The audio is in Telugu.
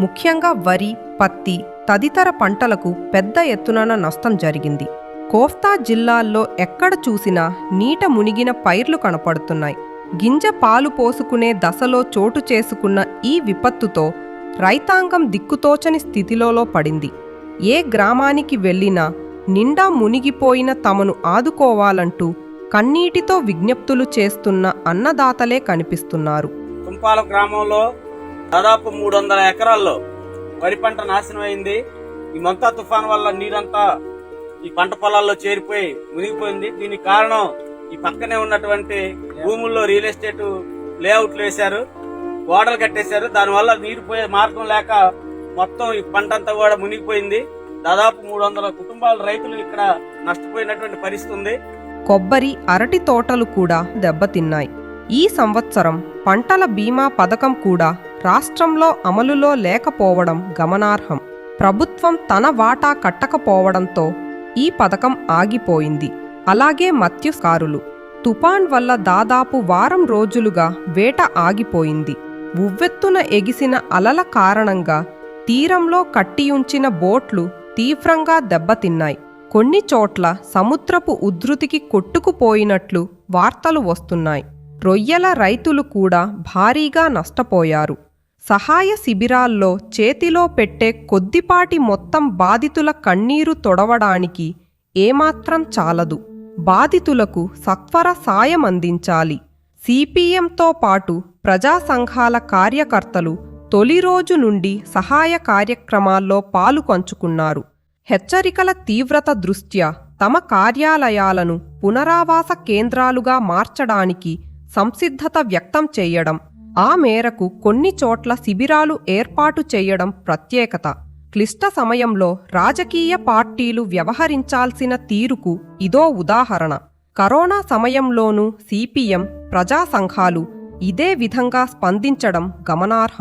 ముఖ్యంగా వరి పత్తి తదితర పంటలకు పెద్ద ఎత్తున నష్టం జరిగింది. కోఫ్తా జిల్లాల్లో ఎక్కడ చూసినా నీట మునిగిన పైర్లు కనపడుతున్నాయి. గింజ పాలు పోసుకునే దశలో చోటు చేసుకున్న ఈ విపత్తుతో రైతాంగం దిక్కుతోచని స్థితిలో పడింది. ఏ గ్రామానికి వెళ్ళినా నిండా మునిగిపోయిన తమను ఆదుకోవాలంటూ కన్నీటితో విజ్ఞప్తులు చేస్తున్న అన్నదాతలే కనిపిస్తున్నారు. తుంపాల గ్రామంలో దాదాపు మూడు వందల ఎకరాల్లో వరి పంట నాశనం అయింది. ఈ మంతా తుఫాన్ వల్ల నీరంతా ఈ పంట పొలాల్లో చేరిపోయి మునిగిపోయింది. దీనికి కారణం ఈ పక్కనే ఉన్నటువంటి భూముల్లో రియల్ ఎస్టేట్ లేఅవుట్లు వేశారు గోడలు కట్టేశారు. దానివల్ల నీరు పోయే మార్గం లేక మొత్తం ఈ పంట అంతా కూడా మునిగిపోయింది. దాదాపు మూడు వందల కుటుంబాల రైతులు ఇక్కడ నష్టపోయినటువంటి పరిస్థితి ఉంది. కొబ్బరి అరటి తోటలు కూడా దెబ్బతిన్నాయి. ఈ సంవత్సరం పంటల బీమా పథకం కూడా రాష్ట్రంలో అమలులో లేకపోవడం గమనార్హం. ప్రభుత్వం తన వాటా కట్టకపోవడంతో ఈ పథకం ఆగిపోయింది. అలాగే మత్స్యకారులు. తుపాన్ వల్ల దాదాపు వారం రోజులుగా వేట ఆగిపోయింది. ఉవ్వెత్తున ఎగిసిన అలల కారణంగా తీరంలో కట్టియుంచిన బోట్లు తీవ్రంగా దెబ్బతిన్నాయి. కొన్ని చోట్ల సముద్రపు ఉధృతికి కొట్టుకుపోయినట్లు వార్తలు వస్తున్నాయి. రొయ్యల రైతులు కూడా భారీగా నష్టపోయారు. సహాయ శిబిరాల్లో చేతిలో పెట్టే కొద్దిపాటి మొత్తం బాధితుల కన్నీరు తొడవడానికి ఏమాత్రం చాలదు. బాధితులకు సత్వర సాయం అందించాలి. సిపిఎంతో పాటు ప్రజా సంఘాల కార్యకర్తలు తొలి రోజు నుండి సహాయ కార్యక్రమాల్లో పాలుపంచుకున్నారు హెచ్చరికల తీవ్రత దృష్ట్యా తమ కార్యాలయాలను పునరావాస కేంద్రాలుగా మార్చడానికి సంసిద్ధత వ్యక్తం చేయడం ఆ మేరకు కొన్ని చోట్ల శిబిరాలు ఏర్పాటు చేయడం ప్రత్యేకత. క్లిష్ట సమయంలో రాజకీయ పార్టీలు వ్యవహరించాల్సిన తీరుకు ఇదో ఉదాహరణ. కరోనా సమయంలోనూ సిపిఎం ప్రజా సంఘాలు ఇదే విధంగా స్పందించడం గమనార్హం.